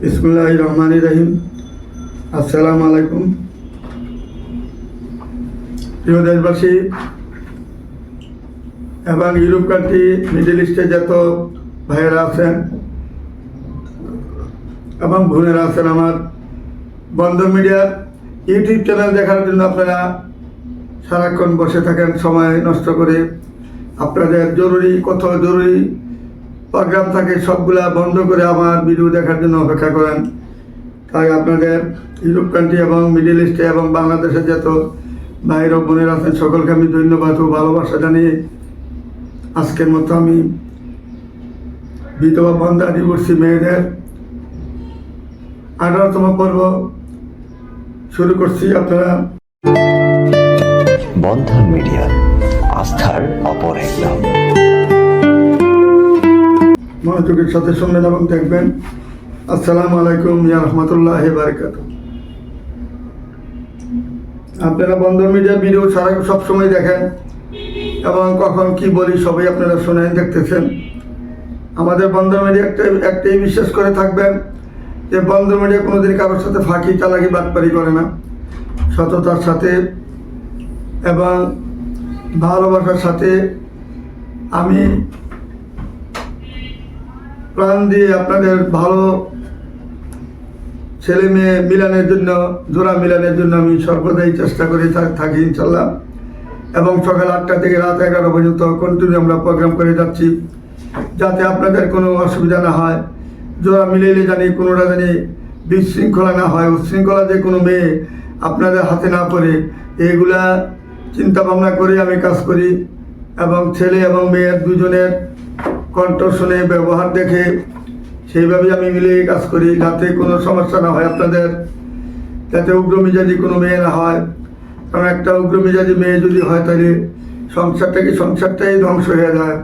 বিসমুল্লাহ রহমান রহিম আসসালামু আলাইকুম প্রিয় দেশবাসী, এবং ইউরোপ কান্ট্রি, মিডল ইস্টে যত ভাইয়েরা আছেন এবং বোনেরা আছেন আমার বন্ধন মিডিয়ার ইউটিউব চ্যানেল দেখার জন্য আপনারা সারাক্ষণ বসে থাকেন, সময় নষ্ট করে। আপনাদের জরুরি কত জরুরি প্রোগ্রাম থাকে, সবগুলা বন্ধ করে আমার ভিডিও দেখার জন্য অপেক্ষা করেন। তাই আপনাদের ইউরোপ কান্ট্রি এবং মিডিল ইস্টে এবং বাংলাদেশে যত ভাইর বোনের আছেন, সকলকে আমি ধন্যবাদ ও ভালোবাসা জানিয়ে আজকের মতো আমি বিধবা বন্ধা দিবসী মেয়েদের আঠারোতম পর্ব শুরু করছি। আপনারা বন্ধন মিডিয়া, আস্থার অপর এক নাম মনোযোগের সাথে শুনবেন এবং দেখবেন। আসসালামু আলাইকুম, ইয়া রহমতুল্লাহ বারকাত আপনারা বন্ধন মিডিয়ার ভিডিও সারা সবসময় দেখেন এবং কখন কি বলি সবই আপনারা শোনেন, দেখতেছেন। আমাদের বন্ধন মিডিয়া একটাই একটাই বিশ্বাস করে থাকবেন যে বন্ধন মিডিয়া কোনোদিন কারোর সাথে ফাঁকি, চালাকি, বাটপারি করে না। সততার সাথে এবং ভালোবাসার সাথে আমি প্রাণ দিয়ে আপনাদের ভালো ছেলে মেয়ে মিলানের জন্য, জোড়া মিলানের জন্য আমি সর্বদাই চেষ্টা করে থাকি ইনশাল্লাহ। এবং সকাল আটটা থেকে রাত এগারো পর্যন্ত কন্টিনিউ আমরা প্রোগ্রাম করে যাচ্ছি, যাতে আপনাদের কোনো অসুবিধা না হয়। জোড়া মিলাইলে জানি, কোনোটা জানি বিশৃঙ্খলা না হয় উচ্ছৃঙ্খলা যে কোনো মেয়ে আপনাদের হাতে না পড়ে এইগুলা চিন্তা ভাবনা করে আমি কাজ করি। এবং ছেলে এবং মেয়ের দুজনের কণ্ঠ শুনে ব্যবহার দেখে সেইভাবে আমি মিলিয়ে কাজ করি, যাতে কোনো সমস্যা না হয় আপনাদের, যাতে উগ্রমিজাজি কোনো মেয়ে না হয়। কারণ একটা উগ্রমিজাজি মেয়ে যদি হয় তাহলে সংসারটা কি সংসারটাই ধ্বংস হয়ে যায়।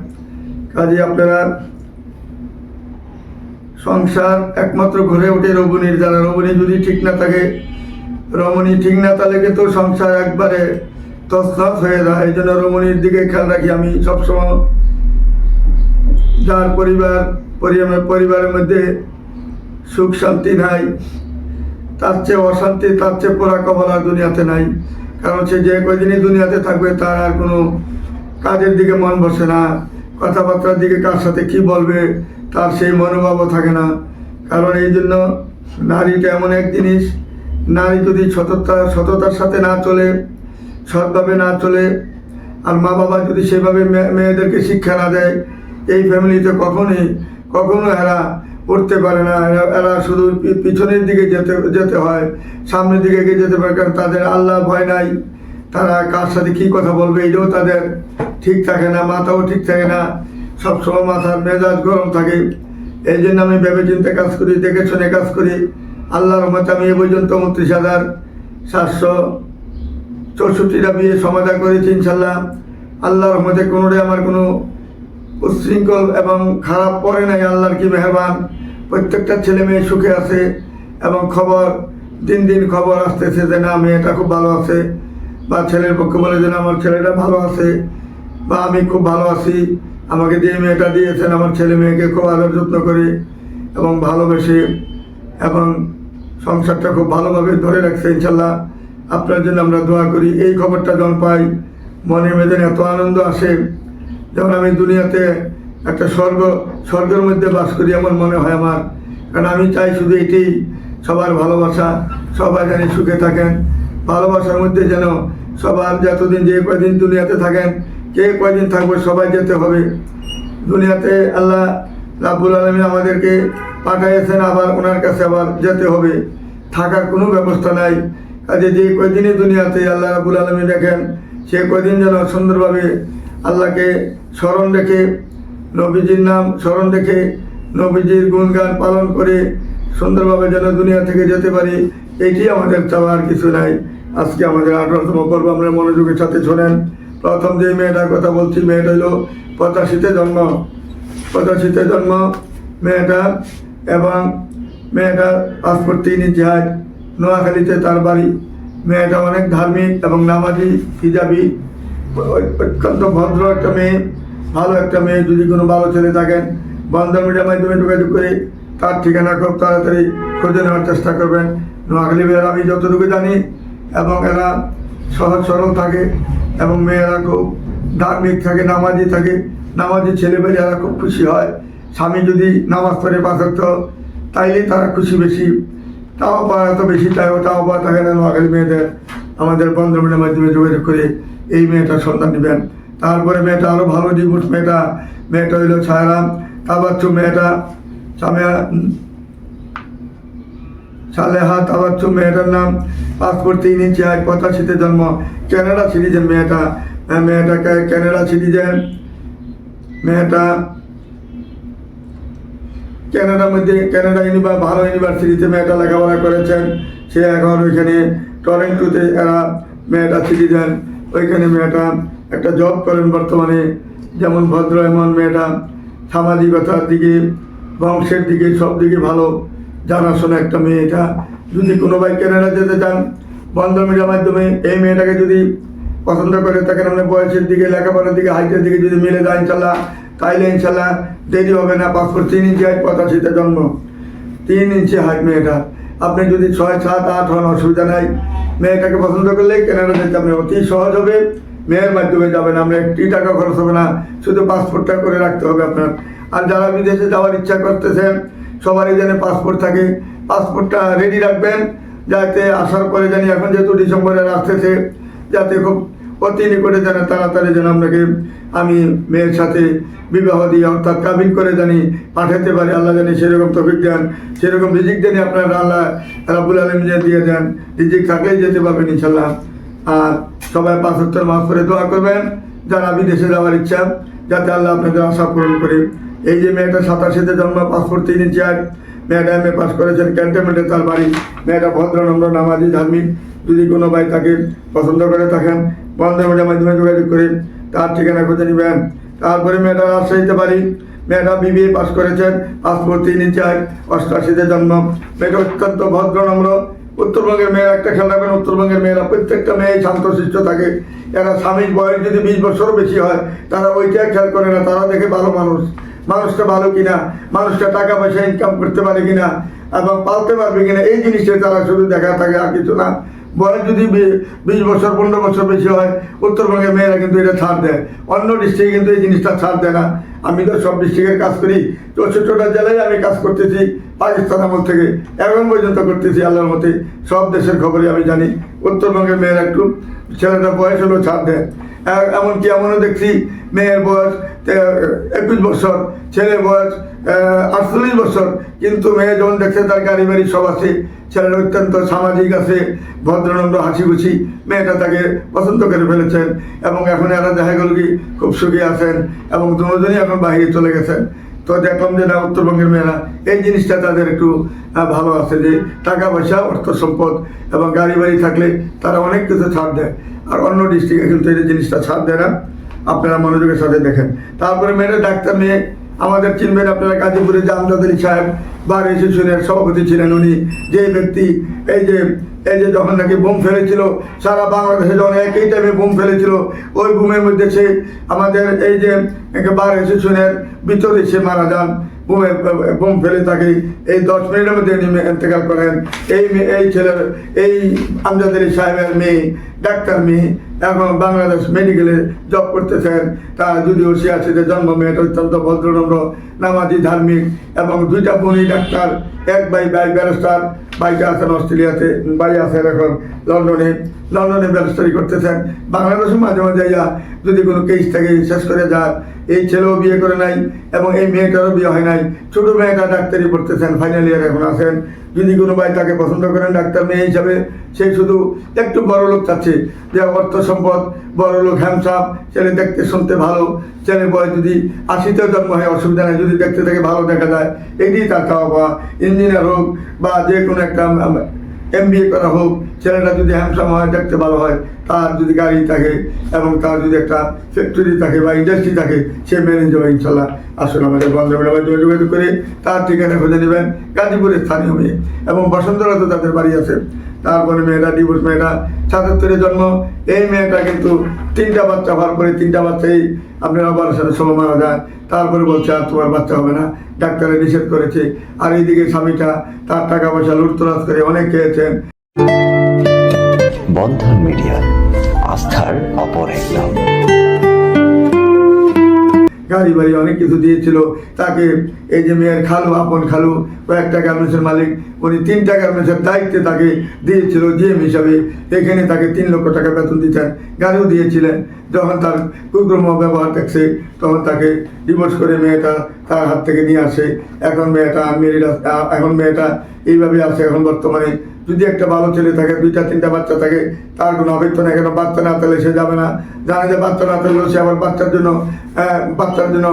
কাজে আপনারা সংসার একমাত্র ঘরে ওঠে রমণীর যারা রমণী যদি ঠিক না থাকে, রমণী ঠিক না তাহলে কিন্তু সংসার একবারে তছনছ হয়ে যায়। এই জন্য রমণীর দিকে খেয়াল রাখি আমি সবসময়। যার পরিবার পরিবার- পরিবারের মধ্যে সুখ শান্তি নাই, তার চেয়ে অশান্তি, তার চেয়ে পোড়া কবল দুনিয়াতে নাই। কারণ সে যে কদিনই দুনিয়াতে থাকবে, তার আর কোনো কাজের দিকে মন বসে না। কথাবার্তার দিকে কার সাথে কি বলবে, তার সেই মনোভাবও থাকে না। কারণ এই জন্য নারীটা এমন এক জিনিস, নারী যদি সততা, সততার সাথে না চলে, সৎভাবে না চলে, আর মা বাবা যদি সেভাবে মেয়ে- মেয়েদেরকে শিক্ষা না দেয় এই ফ্যামিলিতে কখনোই কখনো এরা উঠতে পারে না। এরা শুধু পিছনের দিকে যেতে যেতে হয়, সামনের দিকে এগিয়ে যেতে পারে, কারণ তাদের আল্লাহ ভয় নাই। তারা কার সাথে কী কথা বলবে, এটাও তাদের ঠিক থাকে না, মাথাও ঠিক থাকে না। সবসময় মাথার মেজাজ গরম থাকে। এই জন্য আমি ভেবে চিন্তে কাজ করি, দেখে শুনে কাজ করি। আল্লাহর মতে আমি এ পর্যন্ত উনত্রিশ হাজার সাতশো চৌষট্টিটা বিয়ে সমাধান করেছি, ইনশাল্লাহ। আল্লাহর মধ্যে কোনোটাই আমার কোনো উচ্ছৃঙ্খল এবং খারাপ পড়ে নাই আল্লাহর কি মেহরবান। প্রত্যেকটা ছেলে মেয়ে সুখে আছে এবং খবর, দিন দিন খবর আসতেছে যে, না, মেয়েটা খুব ভালো আছে। বা ছেলের পক্ষে বলে যে, না, আমার ছেলেটা ভালো আছে। বা, আমি খুব ভালো আছি। আমাকে যে মেয়েটা দিয়েছেন, আমার ছেলে মেয়েকে খুব আদর যত্ন করে এবং ভালোবেসে এবং সংসারটা খুব ভালোভাবে ধরে রাখছে ইনশাল্লাহ। আপনার জন্য আমরা দোয়া করি। এই খবরটা যখন পাই, মনের মেয়েদের এত আনন্দ আসে। যেমন আমি দুনিয়াতে একটা স্বর্গ, স্বর্গের মধ্যে বাস করি এমন মনে হয় আমার। কারণ আমি চাই শুধু এটি, সবার ভালোবাসা, সবাই যেন সুখে থাকেন। ভালোবাসার মধ্যে যেন সবার যতদিন যে কয়দিন দুনিয়াতে থাকেন কে কয়দিন থাকবে সবাই যেতে হবে। দুনিয়াতে আল্লাহ রাব্বুল আলমী আমাদেরকে পাঠাইয়েছেন, আবার ওনার কাছে আবার যেতে হবে। থাকার কোনো ব্যবস্থা নাই। কাজে যে কয়দিনই দুনিয়াতে আল্লাহ রাবুল আলমী দেখেন, সে কয়দিন যেন সুন্দরভাবে আল্লাহকে স্মরণ রেখে, নবীজির নাম স্মরণ রেখে, নবীজির গুণগান পালন করে সুন্দরভাবে যেন দুনিয়া থেকে যেতে পারি এইটি আমাদের চাওয়ার কিছু নাই। আজকে আমাদের আঠারোতম পর্ব, আমরা মনোযোগের সাথে শোনেন। প্রথম যে মেয়েটার কথা বলছি, মেয়েটা হলো পঁচাশিতে জন্ম। পঁচাশিতে জন্ম মেয়েটা এবং মেয়েটার পাসপোর্ট তিন ইঞ্চি নোয়াখালীতে তার বাড়ি। মেয়েটা অনেক ধার্মিক এবং নামাজি, হিজাবি। অত্যন্ত ভদ্র একটা মেয়ে, ভালো একটা মেয়ে, যদি কোনো ভালো ছেলে থাকেন বন্ধন মিডিয়ার মাধ্যমে যোগাযোগ করে, তার ঠিকানা খুব তাড়াতাড়ি খুঁজে নেওয়ার চেষ্টা করবেন। নোয়াখালী মেয়েরা আমি যতটুকু জানি, এবং এরা সহজ সরল থাকে, এবং মেয়েরা খুব ধার্মিক থাকে, নামাজি থাকে। নামাজি ছেলেমেয়েরা খুব খুশি হয়। স্বামী যদি নামাজ পড়ে পাথর তাইলে তারা খুশি বেশি। তাও পাওয়া এত বেশি চাইও তাও পাওয়া থাকে না নোয়াখালী মেয়েদের। আমাদের বন্ধুমের মাধ্যমে যোগাযোগ করে এই মেয়েটার সন্তান নেবেন। তারপরে মেয়েটা আরও ভালো ডিভোর্স মেয়েটা মেয়েটা হইল ছায়ারাম। তাবাচ্চু মেয়েটা সামিয়া সালেহা তাবাচ্চু মেয়েটার নাম। পাসপোর্ট তিন ইঞ্চি হাইট পঁচাশিতে জন্ম। ক্যানাডা সিটিজেন মেয়েটা। আহ, মেয়েটা কা- ক্যানাডা সিটিজেন মেয়েটা ক্যানাডার মধ্যে ক্যানাডা ইউনিভার ভালো ইউনিভার্সিটিতে মেয়েটা লেখাপড়া করেছেন। সে এখন ওইখানে টরেন্টোতে এরা মেয়েটা সিটিজেন ওইখানে মেয়েটা একটা জব করেন বর্তমানে। যেমন ভদ্র, এমন মেয়েটা। সামাজিকতার দিকে, বংশের দিকে, সব দিকে ভালো। জানাশোনা একটা মেয়ে এটা। যদি কোনো ভাই কেনারা যেতে চান, বন্ধ মিডিয়ার মাধ্যমে এই মেয়েটাকে যদি পছন্দ করে, তাকে আমরা বয়সের দিকে, লেখাপড়ার দিকে, হাইটের দিকে যদি মিলে যায় ইনশাল্লাহ তাইলে ইনশাল্লাহ দেরি হবে না। পাসপোর্ট তিন ইঞ্চি হাইট পঁচাশিতে জন্ম। তিন ইঞ্চি হাইট মেয়েটা। আপনি যদি ছয়, সাত, আট হন, অসুবিধা নাই। মেয়েটাকে পছন্দ করলে কেনাডা যেতে আপনি অতি সহজ হবে। মেয়ের মাধ্যমে যাবেন আমরা একটি টাকা খরচ হবে না, শুধু পাসপোর্টটা করে রাখতে হবে আপনার। আর যারা বিদেশে যাওয়ার ইচ্ছা করতেছেন সবারই যেন পাসপোর্ট থাকে, পাসপোর্টটা রেডি রাখবেন, যাতে আসার পরে জানি এখন যেহেতু ডিসেম্বরের আসতেছে, যাতে খুব অতি নিকটে যেন তাড়াতাড়ি যেন আপনাকে আমি মেয়ের সাথে বিবাহ দিয়ে অর্থাৎ কাবিন করে জানি পাঠাতে পারি। আল্লাহ জানি সেরকম তফিক দেন, সেরকম রিজিক জানি আপনার আল্লাহ রাবুল আলম দিয়ে দেন। রিজিক থাকলেই যেতে পারবেন ইনশাল্লাহ আর সবাই পাঁচ মাস করে দোয়া করবেন। যারা বিদেশে যাওয়ার ইচ্ছা, যাতে আল্লাহ আপনাদের আশা পূরণ করে। এই যে মেয়েটা সাতাশিতে জন্ম, পাসপোর্ট তিন আট। মেয়েটা এম এ পাস করেছেন, ক্যান্টনমেন্টে তার বাড়ি। মেয়েটা ভদ্র, নম্র, নামাজি, ধার্মিক। যদি কোনো ভাই তাকে পছন্দ করে থাকেন বন্ধের মাধ্যমে যোগাযোগ করে। তার ঠিকানা খুঁজে নেবেন। তারপরে মেয়েটা রাজশাহীতে পারি। মেয়েটা বিবিএ পাস করেছেন। পাসপোর্ট তিন ইঞ্চি আট অষ্টআশিতে জন্ম। মেয়েটা অত্যন্ত ভদ্র, নম্র। উত্তরবঙ্গের মেয়েরা একটা খেয়াল রাখবেন, উত্তরবঙ্গের মেয়েরা প্রত্যেকটা মেয়ে শান্তশিষ্ট থাকে। এরা স্বামীর বয়স যদি বিশ বছরও বেশি হয়, তারা ওইটাই খেয়াল করে না, তারা দেখে ভালো মানুষ। মানুষটা ভালো কিনা, মানুষটা টাকা পয়সা ইনকাম করতে পারে কিনা, এবং পালতে পারবে কিনা, এই জিনিসটা তারা শুধু দেখা থাকে, আর কিছু না। বয়স যদি বিশ বছর, পনেরো বছর বেশি হয়, উত্তরবঙ্গের মেয়েরা কিন্তু এটা ছাড় দেয়। অন্য ডিস্ট্রিক্টে কিন্তু এই জিনিসটা ছাড় দেয় না। আমি তো সব ডিস্ট্রিক্টের কাজ করি। চৌষট্টিটা জেলায় আমি কাজ করতেছি, পাকিস্তান আমল থেকে এখন পর্যন্ত করতেছি আল্লাহর মতে। সব দেশের খবরই আমি জানি। উত্তরবঙ্গের মেয়েরা একটু ছেলেটা বয়স হলেও ছাড় দেয়। এমনকি এমনও দেখছি, মেয়ের বয়স একুশ বছর, ছেলের বয়স আটচল্লিশ বছর। কিন্তু মেয়ে যখন দেখছে, তার গাড়ি বাড়ি সব আছে, ছেলের অত্যন্ত সামাজিক আছে, ভদ্রনম্র হাসি খুশি মেয়েটা তাকে পছন্দ করে ফেলেছেন এবং এখন এরা দেখা গেল কি খুব সুখী আছেন এবং দুজনই এখন বাহিরে চলে গেছেন। তো দেখলাম যে না, উত্তরবঙ্গের মেয়েরা, এই জিনিসটা তাদের একটু ভালো আছে যে টাকা পয়সা, অর্থ সম্পদ এবং গাড়ি বাড়ি থাকলে তারা অনেক কিছু ছাড় দেয়। আর অন্য ডিস্ট্রিক্টে কিন্তু এই জিনিসটা ছাড় দেয় না। আপনারা মনোযোগের সাথে দেখেন। তারপরে মেয়েরা ডাক্তার মেয়ে আমাদের চিনবেন আপনারা গাজীপুরে জামদাদ আলী সাহেব। বার শিশুনের সভাপতি ছিলেন উনি। যে ব্যক্তি, এই যে এই যে যখন নাকি বোম ফেলেছিল, সারা বাংলাদেশে যখন একই টাইমে বোম ফেলেছিল, ওই বোমের মধ্যে সে আমাদের এই যে বার শিশুনের ভিতরে সে মারা যান বোমের বোম ফেলে তাকে এই দশ মিনিটের মধ্যে উনি ইন্তেকাল করেন। এই এই ছেলের, এই আমজাদ সাহেবের মেয়ে, ডাক্তার মেয়ে, এখন বাংলাদেশ মেডিকেলে জব করতেছেন। তা যদিও সে আছে, যে জন্ম মেয়েটা অত্যন্ত ভদ্রনম্র, নামাজি, ধার্মিক, এবং দুইটা বোনই ডাক্তার এক ভাই ভাই ব্যারিস্টার ভাইটা আছেন অস্ট্রেলিয়াতে, ভাই আছেন এখন লন্ডনে লন্ডনে ব্যারিস্টারি করতেছেন। বাংলাদেশে মাঝে মাঝে যা যদি কোনো কেস থাকে শেষ করে যায় এই ছেলেও বিয়ে করে নাই এবং এই মেয়েটারও বিয়ে হয় নাই। ছোট মেয়েটা ডাক্তারি পড়তেছেন ফাইনাল ইয়ার এখন আছেন। যদি কোনো ভাই তাকে পছন্দ করেন ডাক্তার মেয়ে হিসাবে, সে শুধু একটু বড় লোক চাচ্ছে। যে অর্থ সম্পদ, বড় লোক হ্যামসাপ ছেলে দেখতে শুনতে ভালো, ছেলে বয়স যদি আশিতেও জন্ম হয়, অসুবিধা নেই। যদি দেখতে থেকে ভালো দেখা যায়, এটি তার চাওয়া পাওয়া ইঞ্জিনিয়ার হোক বা যে কোনো একটা এম বি এ করা হোক, ছেলেটা যদি হ্যামসাম হয়, দেখতে ভালো হয়, তার যদি গাড়ি থাকে এবং তার যদি একটা ফ্যাক্টরি থাকে বা ইন্ডাস্ট্রি থাকে, সে মেনে যাবে ইনশাল্লাহ। আসলে আমাদের বন্ধুরা মাধ্যমে যোগাযোগ করে তার ঠিকানা খুঁজে নেবেন গাজীপুরের স্থানীয় মেয়ে। এবং বসন্তরা তো তাদের বাড়ি আছে। তারপরে মেয়েটা ডিভোর্স মেয়েটা সাতাত্তরে জন্ম। এই মেয়েটা কিন্তু তিনটা বাচ্চা হওয়ার পরে তিনটা বাচ্চাই আপনার অপারেশনের সময় মারা যায়। তারপরে বলছে, আর তোমার বাচ্চা হবে না। ডাক্তারে নিষেধ করেছে। আর এইদিকে স্বামীটা তার টাকা পয়সা লুটতরাজ করে অনেক খেয়েছেন। বন্ধন মিডিয়া, আস্থার অপর এক নাম গাড়ি বাড়ি অনেক কিছু দিয়েছিল। তাকে এই যে মেয়ের খালু, আপন খালু, কয়েকটা গার্মেন্টসের মালিক, উনি তিনটা গার্মেন্টসের দায়িত্বে তাকে দিয়েছিল, জিএম হিসাবে। এখানে তাকে তিন লক্ষ টাকা বেতন দিতেন, গাড়িও দিয়েছিলেন। যখন তার কুকর্ম ব্যবহার দেখছে, তখন তাকে ডিভোর্স করে মেয়েটা তার হাত থেকে নিয়ে আসে। এখন মেয়েটা মেরিড এখন মেয়েটা এইভাবে আছে, এখন বর্তমানে যদি একটা ভালো ছেলে থাকে, দুইটা, তিনটা বাচ্চা থাকে, তার কোনো অভিজ্ঞতা কেন বাচ্চা না, তাহলে সে যাবে না। জানে যে বাচ্চা না পেলেও সে আবার বাচ্চার জন্য বাচ্চার জন্য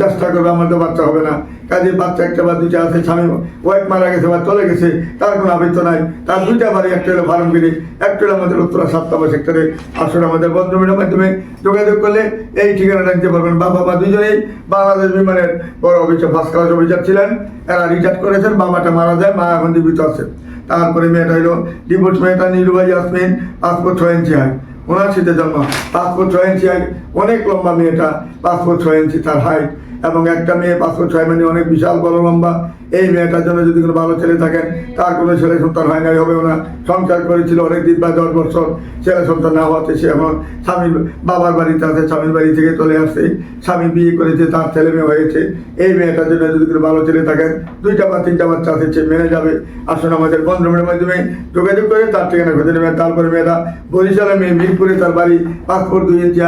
চেষ্টা করবে, আমার তো বাচ্চা হবে না। কাজে বাচ্চা একটা বা দুইটা আছে, স্বামী ওয়াইফ মারা গেছে বা চলে গেছে, তার কোনো আবৃত্ত নাই। তার দুইটা বাড়ি, একটা হলো ফার্মগিরি একটা হলো আমাদের উত্তরা সাতটাবা সেক্টরে আসলে আমাদের বন্ধুমিলের মাধ্যমে যোগাযোগ করলে এই ঠিকানাটা নিতে পারবেন। বাবা, মা দুজনেই বাংলাদেশ বিমানের বড় অফিসে ফার্স্ট ক্লাস অফিসার ছিলেন। এরা রিটায়ার করেছেন, বাবাটা মারা যায়, মা এখন জীবিত আছে। তারপরে মেয়েটা হলো ডিভোর্স মেয়েটা নিরুবাই ইয়াসমিন, পাসপোর্ট ছয় ইঞ্চি হয় ওনার জন্ম পাঁচ ফুট ছয় ইঞ্চি অনেক লম্বা মেয়েটা পাঁচ ফুট ছয় ইঞ্চি তার হাইট এবং একটা মেয়ে পাঁচ ফুট ছয় মানে অনেক বিশাল বড় লম্বা। এই মেয়েটার জন্য যদি কোনো ভালো ছেলে থাকেন, তার কোনো ছেলে সন্তান হয় নাই হবে না। সংসার করেছিল অনেক দিন বা দশ বছর, ছেলে সন্তান না হওয়াতে সে এখন স্বামীর বাবার বাড়িতে আছে, স্বামীর বাড়ি থেকে চলে আসছে। স্বামী বিয়ে করেছে, তার ছেলে মেয়ে হয়েছে। এই মেয়েটার জন্য যদি কোনো ভালো ছেলে থাকেন, দুইটা বা তিনটা বাচ্চা আছে, সে মেনে যাবে। আসুন আমাদের বন্ধুমের মাধ্যমে যোগাযোগ করে তার ঠিকানা খুঁজে নেবেন। তারপরে মেয়েটা বরিশালে মেয়ে মিরপুরে তার বাড়ি পাসপোর্ট দুই ইঞ্চি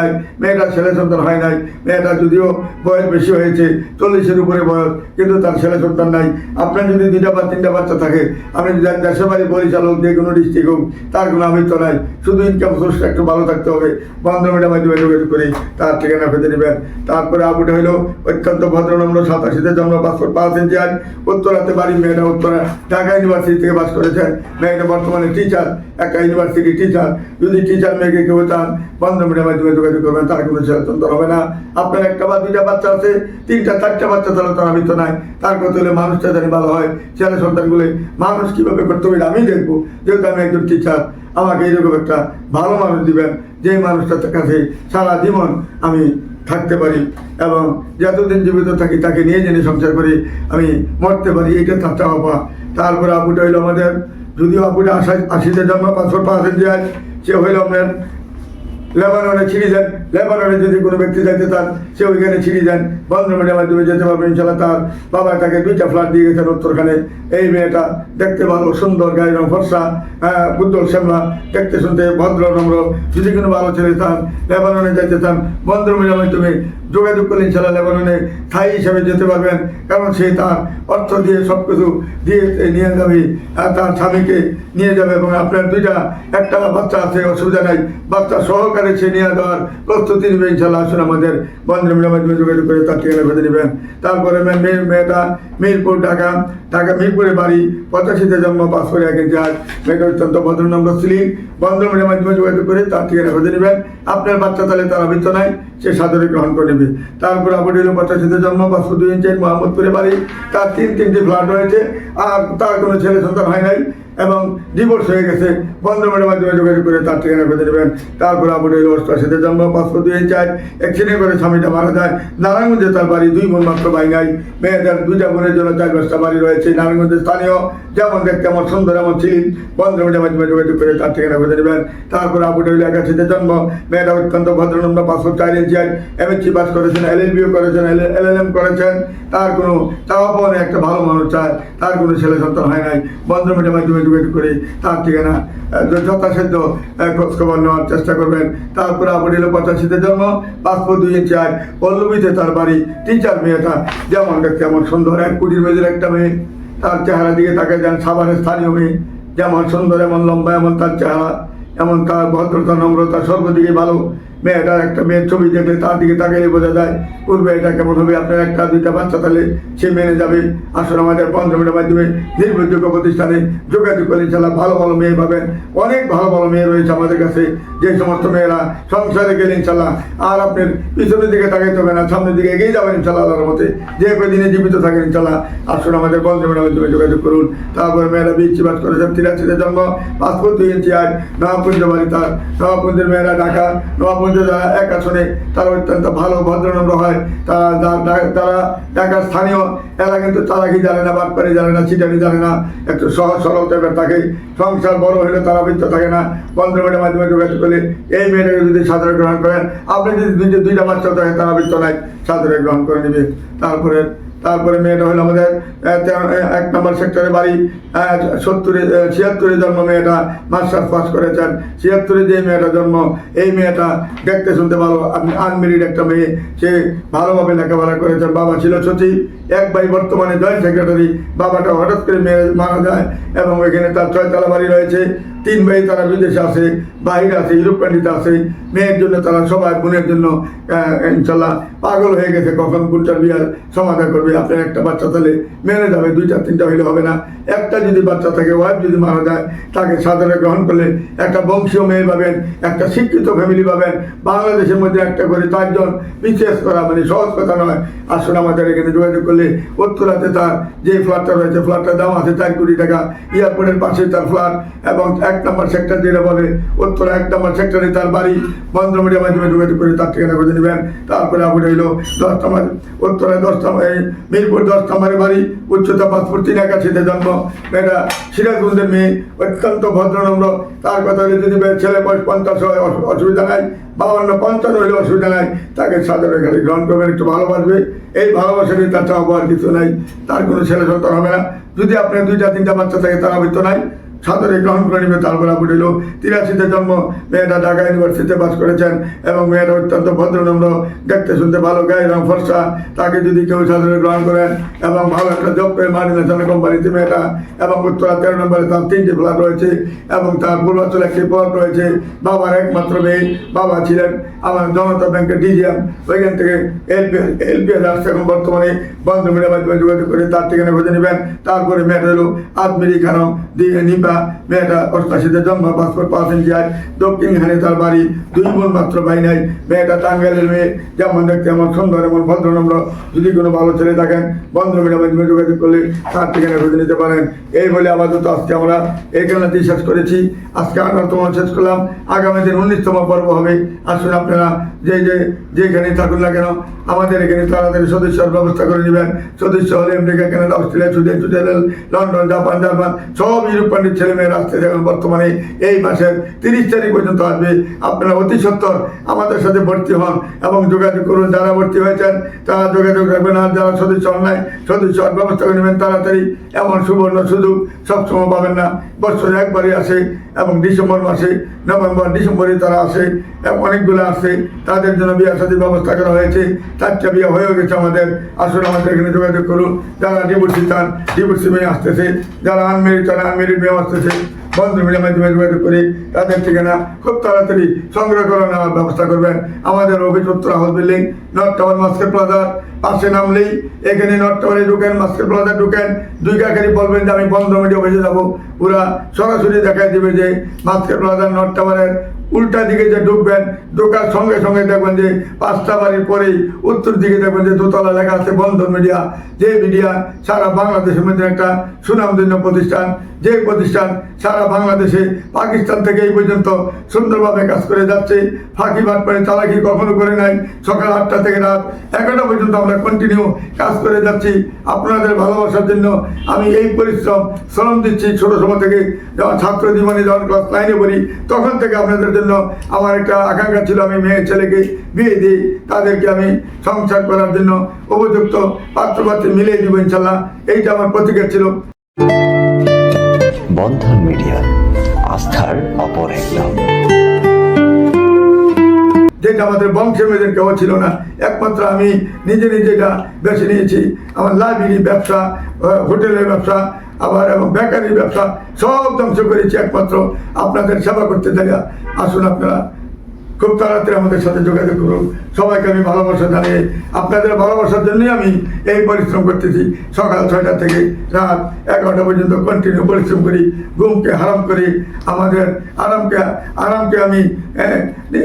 মেয়েটার ছেলে সন্তান হয় নাই। মেয়েটা যদিও বয়স বেশি হয়েছে, চল্লিশের উপরে বয়স, কিন্তু তার ছেলে সন্তান নাই। আপনার যদি দুইটা বা তিনটা বাচ্চা থাকে, আপনি দেশের বাড়ি পরিচালক হোক, যে কোনো ডিস্ট্রিক্ট হোক, তার কোনো আমিত্ব নাই। শুধু ইনকাম সোর্সটা একটু ভালো থাকতে হবে। বন্ধমের মাধ্যমে যোগাযোগ করে, তার ঠিকানা খুঁজে নেবেন। তারপরে আবুটা হলো অত্যন্ত ভদ্রনম্র সাতাশিতে জন্ম, পাসপোর্ট পাঁচ ইঞ্চি আজ উত্তরাতে বাড়ি, মেয়েটা উত্তরা, ঢাকা ইউনিভার্সিটি থেকে পাস করেছেন। মেয়েটা বর্তমানে টিচার একটা ইউনিভার্সিটি টিচার যদি টিচার মেয়েকে কেউ চান বন্ধমের মাধ্যমে যোগাযোগ করবেন, তার কোনো ছেলেতন্ত্র হবে না। আপনার একটা বা দুইটা বাচ্চা আছে, তিনটা, চারটা বাচ্চা তাহলে তার আমিত্ব নাই। তার কথা হলে মানুষটা ভালো হয়, ছেলে সন্তানগুলো মানুষ কীভাবে করতে হবে আমি দেখব যেহেতু আমি একজন টিচার আমাকে এইরকম একটা ভালো মানুষ দিবেন যে মানুষটার কাছে সারা জীবন আমি থাকতে পারি এবং যতদিন জীবিত থাকি তাকে নিয়ে জেনে সংসার করি, আমি মরতে পারি, এইটা তার চাওয়া। তারপরে আপুটা হইল আমাদের, যদিও আপুটা আশা আশিতে জন্ম, পাঁচশো পার্সেন্ট যায় সে হইল আপনার লেবাননে ছিঁড়ে যান। লেবাননে যদি কোনো ব্যক্তি যাইতে চান সে ওইখানে ছিঁড়ে যান। বন্ধমের মাধ্যমে যেতে পারবেন ইনশাল্লাহ তার বাবা তাকে দুইটা ফ্ল্যাট দিয়ে গেছেন উত্তরখানে। এই মেয়েটা দেখতে ভালো সুন্দর গায়ের রং ফর্সা হ্যাঁ, বুদ্ধল শ্যামলা দেখতে শুনতে ভদ্র নম্র। যদি কোনো ভালো ছেলে চান লেবাননে যাইতে চান বন্ধমের মাধ্যমে যোগাযোগ করলে ইনশাল্লাহ লেবাননে স্থায়ী হিসাবে যেতে পারবেন। কারণ সে তার অর্থ দিয়ে সব কিছু দিয়ে নিয়ে যাবে তার স্বামীকে নিয়ে যাবে এবং আপনার দুইটা, একটা বাচ্চা আছে, অসুবিধা নাই। বাচ্চা সহকারে সে নিয়ে যাওয়ার প্রস্তুতি নেবে ইনশাল্লাহ আসুন আমাদের বন্ধুমের মাধ্যমে যোগাযোগ করে তার ঠিকানা বেঁধে নেবেন। তারপরে মেয়ে মেয়ে- মেয়েটা মিরপুর, ঢাকা। ঢাকা মিরপুরে বাড়ি পঁচাশিতে জন্ম পাস করে এক জাহাজ মেয়েটা অত্যন্ত ভদ্রনম্র স্লিম বন্ধুমের মাধ্যমে যোগাযোগ করে তার ঠিকানা বেঁধে নেবেন। আপনার বাচ্চা তাহলে তার আবৃত্ত নাই সে সাদরে গ্রহণ করে নেবে তারপর আবার হলো পঁচাশিতে জন্ম দুই ইঞ্চের মোহাম্মদপুরে বাড়ি। তার তিন তিনটি ফ্ল্যাট রয়েছে। আর তার কোনো ছেলে সন্তান হয় নাই। এবং ডিভোর্স হয়ে গেছে। বন্ধমের মাধ্যমে যোগাযোগ করে তার ঠিকানা বেঁধে নেবেন। তারপর আবার হলো অষ্টআশিতে জন্ম পাঁচশো দুই ইঞ্চার অ্যাক্সিডেন্ট করে স্বামীটা মারা যায়। নারায়ণগঞ্জে তার বাড়ি দুই বোন মাত্র নাই। মেয়েদের দুইটা বোনের জন্য চার পাঁচটা বাড়ি রয়েছে নারায়ণগঞ্জের স্থানীয়। যেমন দেখতে আমার সুন্দর এমন ছিলেন। বন্ধমের মাধ্যমে যোগাযোগ করে তার ঠিকানা বেঁধে নেবেন। তারপর আবু হইল একাশিতে জন্ম। মেয়েটা অত্যন্ত ভদ্রনম্র পাঁচশো চার ইঞ্চিয়ার এমএসসি পাস করেছেন এল এল বিও করেছেন এল এল এম করেছেন। তার কোনো পাওয়া একটা ভালো মানুষ চায়। তার কোনো ছেলে সন্তান হয় নাই। বন্ধমের মাধ্যমে যোগাযোগ করে তার ঠিকানা যথাসাধ্য আহ, খোঁজ খবর নেওয়ার চেষ্টা করবেন। তারপর আবার এলো পঁচাশিতে জন্ম পাসপোর্ট দুই আয় পল্লবীতে তার বাড়ি টিচার মেয়েটা যেমন দেখতে এমন সুন্দর এক কুটির মেয়েদের একটা মেয়ে। তার চেহারা দিকে তাকে যান সাভারের স্থানীয় মেয়ে। যেমন সুন্দর এমন লম্বা এমন তার চেহারা এমন তার ভদ্রতা নম্রতা সর্বদিকে ভালো। মেয়েটার একটা মেয়ের ছবি দেখলে তার দিকে তাকালে বোঝা যায় পূর্বে এটা কেমন হবে? আপনার একটা, দুইটা বাচ্চা তাহলে সে মেনে যাবে। আসলে আমাদের পঞ্চমের মাধ্যমে নির্ভরযোগ্য প্রতিষ্ঠানে যোগাযোগ করে ইনশাল্লাহ ভালো ভালো মেয়ে পাবেন। অনেক ভালো ভালো মেয়ে রয়েছে আমাদের কাছে। যে সমস্ত মেয়েরা সংসারে গেলে ইনশাল্লাহ আর আপনার পিছনের দিকে তাকাইতে হবে না, সামনের দিকে এগিয়ে যাবেন ইনশাল্লাহ আল্লাহর মতে যে কদিনে জীবিত থাকেন ইনশাল্লাহ আসুন আমাদের পঞ্চমের মাধ্যমে যোগাযোগ করুন। তারপরে মেয়েরা বিচ্ছি বাস করেছেন তিরাশিতে জন্ম। পাসপোর্ট দুই ইঞ্চি আজ নবাপুঞ্জ বাড়ি তার। নবাপুঞ্জের মেয়েরা ঢাকা নবাপুঞ্জ যারা এক আসনে, তারা অত্যন্ত ভালো ভদ্রনম্র হয়। তারা তারা ঢাকার স্থানীয়, এরা কিন্তু চালাকি জানে না, বাটপারি জানে না চিটারি জানে না। একটু সহজ সরল টাইপের থাকে। সংসার বড় হলে তারা বৃত্ত থাকে না। পনেরো মিনিটের মাধ্যমে যোগাযোগ করলে এই মেয়েটাকে যদি সাদরে গ্রহণ করেন, আপনি যদি দুইটা বাচ্চা থাকে, তারা বৃত্ত নাই। সাদরে গ্রহণ করে নেবে। তারপরে তারপরে মেয়েটা হলো আমাদের এক নম্বর সেক্টরে বাড়ি সত্তরে ছিয়াত্তরে জন্ম মেয়েটা মাস্টার্স পাস করেছেন। ছিয়াত্তরে যে মেয়েটা জন্ম, এই মেয়েটা দেখতে শুনতে ভালো, আপনি আনমেরিড একটা মেয়ে, সে ভালোভাবে লেখাপড়া করেছেন, বাবা ছিল সচিব এক ভাই বর্তমানে জয়েন্ট সেক্রেটারি, বাবাটা হঠাৎ করে মেয়ে মারা যায় এবং এখানে তার ছয়তলা বাড়ি রয়েছে। তিন ভাই তারা বিদেশে আছে বাইরে আছে ইউরোপ কান্ট্রিতে মেয়ের জন্য তারা সবাই, বোনের জন্য ইনশাল্লাহ পাগল হয়ে গেছে, কখন কোনটার বিয়ার সমাধান করবে। আপনার একটা বাচ্চা তাহলে মেনে যাবে, দুইটা, তিনটা হইলে হবে না। একটা যদি বাচ্চা থাকে ওয়াইফ যদি মারা যায়, তাকে সাদরে গ্রহণ করলে একটা বংশীয় মেয়ে পাবেন, একটা শিক্ষিত ফ্যামিলি পাবেন। বাংলাদেশের মধ্যে একটা করে চারজন বিশেষ করা মানে সহজ কথা নয়। আসলে আমাদের এখানে যোগাযোগ করলে উত্তরাতে তার যে ফ্ল্যাটটা রয়েছে ফ্ল্যাটটার দাম আছে চার কোটি টাকা। এয়ারপোর্টের পাশে তার ফ্ল্যাট এবং এক নম্বর সেক্টর যেটা বলে, উত্তরা এক নম্বর সেক্টরে তার বাড়ি। বন্ধ মিডিয়ার মাধ্যমে যোগাযোগ করে তার ঠিকানা করে নেবেন। তারপরে আপনি হইল দশটা নম্বর উত্তরায় দশ নম্বর এই মিরপুর দশ নম্বরের বাড়ি, উচ্চতা পাসপোর্ট তিন একাশিতে জন্ম। মেয়েটা সিরাজগঞ্জের মেয়ে, অত্যন্ত ভদ্রনম্র তার কথা হলে যদি ছেলে বয়স পঞ্চাশ হয়, অসু- অসুবিধা নাই। বাবান্ন পঞ্চান্ন হলে অসুবিধা নাই। তাকে সাদরে খালি গ্রহণ করবেন, একটু ভালোবাসবে। এই ভালোবাসারই তার চাওয়া কিছু নাই। তার কোনো ছেলে সন্তান হবে না। যদি আপনার দুইটা, তিনটা বাচ্চা থাকে, তারা হয়তো নাই। সাদরে গ্রহণ করে নিবে, তারপরে আপনি হইল তিরাশিতে জন্ম, মেয়েটা ঢাকা ইউনিভার্সিটিতে পাস করেছেন এবং মেয়েটা অত্যন্ত ভদ্রনম্র, দেখতে শুনতে ভালো গায়ে রং ফর্সা, তাকে যদি কেউ সাদরে গ্রহণ করেন এবং ভালো একটা জব পেয়ে ন্যাশনাল কোম্পানিতে মেয়েটা, এবং উত্তরা তেরো নম্বরে তার তিনটি ফ্ল্যাট রয়েছে, এবং তার পূর্বাঞ্চলে একটি প্লট রয়েছে, বাবার একমাত্র মেয়ে, বাবা ছিলেন আমার জনতা ব্যাংকের ডিজিএম ওইখান থেকে এলপি এলপিএল আসছে এখন বর্তমানে বন্ধ মিডিয়ার মাধ্যমে যোগাযোগ করে তার ঠিকানা খুঁজে নেবেন, তারপরে মেয়েটা হলো আদমিরি খানম, দিয়ে নিপা মেয়েটা অষ্টাশিতে জন্ম পাসপোর্ট দক্ষিণখানে তার বাড়ি, দুই বোন মাত্র ভাই নাই। মেয়েটা মেয়ে, যেমন দেখতে এমন সুন্দর, এমন ভদ্রনম্র যদি কোনো ভালো ছেলে থাকেন মাধ্যমে যোগাযোগ করলে তার খুঁজে নিতে পারেন। এই বলে আপাতত আজকে আমরা এই শেষ করেছি। আজকে আঠারোতম শেষ করলাম। আগামী দিন উনিশতম পর্ব হবে। আসুন আপনারা যে যে যেখানে থাকুন না কেন, আমাদের এখানে তাড়াতাড়ি সদস্যর ব্যবস্থা করে নেবেন। সদস্য হলে America, Canada, Australia, Sweden, Switzerland, London, Japan, German, সব ইউরোপ কান্ট্রির ছেলে মেয়েরা আসতে দেখেন বর্তমানে এই মাসের তিরিশ তারিখ পর্যন্ত আসবে। আপনারা অতি সত্তর আমাদের সাথে ভর্তি হন এবং যোগাযোগ করুন। যারা ভর্তি হয়েছেন, তারা যোগাযোগ রাখবেন। আর যারা সদস্য অন্যায় সদস্য ব্যবস্থা করে নেবেন, তাড়াতাড়ি এমন সুবর্ণ সুযোগ সবসময় পাবেন না। বছরে একবারই আসে এবং ডিসেম্বর মাসে, নভেম্বর ডিসেম্বরে তারা আসে অনেকগুলো আসে। তাদের জন্য বিয়ে সাথে ব্যবস্থা করা হয়েছে। চারটা বিয়ে হয়ে গেছে আমাদের। আসলে আমাদের এখানে যোগাযোগ করুন। যারা ডিভোর্সি চান ডিভোর্সি মেয়ে আসতেছে। যারা আনমেরিড চান আনমেরিড মেয়ে আসতেছে। বন্ধু মিলে যোগাযোগ করে তাদের ঠিকানা খুব তাড়াতাড়ি সংগ্রহ করে নেওয়ার ব্যবস্থা করবেন। আমাদের office Uttara house building, north tower মাস্কের প্লাজার পাশে নামলেই এখানে নর্থ টাওয়ারে ঢুকেন মাস্কের প্লাজার ঢুকেন। দুই কাকারি বলবেন যে, আমি বন্ধ মিডিয়া অফিসে যাব। ওরা সরাসরি দেখাই দেবে যে মাস্কের প্লাজার নর্থ টাওয়ারের উল্টা দিকে যে ঢুকবেন ঢোকার সঙ্গে সঙ্গে দেখবেন যে পাঁচটা বাড়ির পরেই উত্তর দিকে দেখবেন যে দোতলা লেখা আছে বন্ধন মিডিয়া। যে মিডিয়া সারা বাংলাদেশের মধ্যে একটা সুনামধন্য প্রতিষ্ঠান, যে প্রতিষ্ঠান সারা বাংলাদেশে পাকিস্তান থেকে এই পর্যন্ত সুন্দরভাবে কাজ করে যাচ্ছে, ফাঁকি বাদ করে চালাকি কখনো করে নাই? সকাল আটটা থেকে রাত এগারোটা পর্যন্ত আমরা কন্টিনিউ কাজ করে যাচ্ছি। আপনাদের ভালোবাসার জন্য আমি এই পরিশ্রম, শ্রম দিচ্ছি ছোট সময় থেকে। যখন ছাত্র জীবনে যখন ক্লাস নাইনে পড়ি, তখন থেকে আপনাদের জন্য আমার একটা আকাঙ্ক্ষা ছিল আমি মেয়ে ছেলেকে বিয়ে দিই তাদেরকে আমি সংসার করার জন্য উপযুক্ত পাত্রপাত্রী মিলিয়ে দিব ইনশাল্লাহ। এইটা আমার প্রতিজ্ঞা ছিল। বন্ধন মিডিয়া আস্থার অপর এক নাম। যেটা আমাদের বংশের মেয়েদের কেউ ছিল না। একমাত্র আমি নিজে নিজে এটা বেছে নিয়েছি। আমার লাইব্রেরি ব্যবসা হোটেলের ব্যবসা আবার এবং বেকারির ব্যবসা সব ধ্বংস করেছি একমাত্র আপনাদের সেবা করতে দেয়া। আসুন আপনারা খুব তাড়াতাড়ি আমাদের সাথে যোগাযোগ করুন। সবাইকে আমি ভালোবাসা জানিয়ে আপনাদের ভালোবাসার জন্যই আমি এই পরিশ্রম করতেছি। সকাল ছয়টা থেকে রাত এগারোটা পর্যন্ত কন্টিনিউ পরিশ্রম করি, ঘুমকে হারাম করি। আমাদের আরামকে আরামকে আমি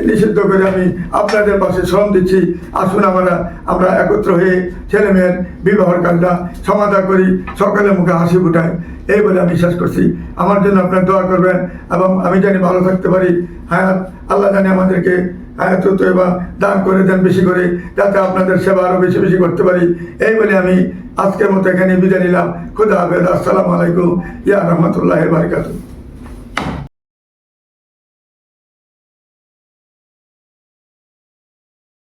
নিষিদ্ধ করে আমি আপনাদের পাশে শ্রম দিচ্ছি। আসুন আমরা আমরা একত্র হয়ে ছেলে মেয়ের বিবাহের কাজটা সমাধা করি। সকালে মুখে হাসি ফুটাই এই বলে আমি বিশ্বাস করছি। আমার জন্য আপনার দোয়া করবেন এবং আমি জানি ভালো থাকতে পারি। হায়াত, আল্লাহ জানি আমাদেরকে হায়াত এবার দান করে দেন বেশি করে, যাতে আপনাদের সেবা আরও বেশি বেশি করতে পারি। এই বলে আমি আজকের মতো এখানে বিদায় নিলাম। খুদা হাফেজ, আসসালামু আলাইকুম। ইয়া রহমতুল্লাহ বারকাতুহ।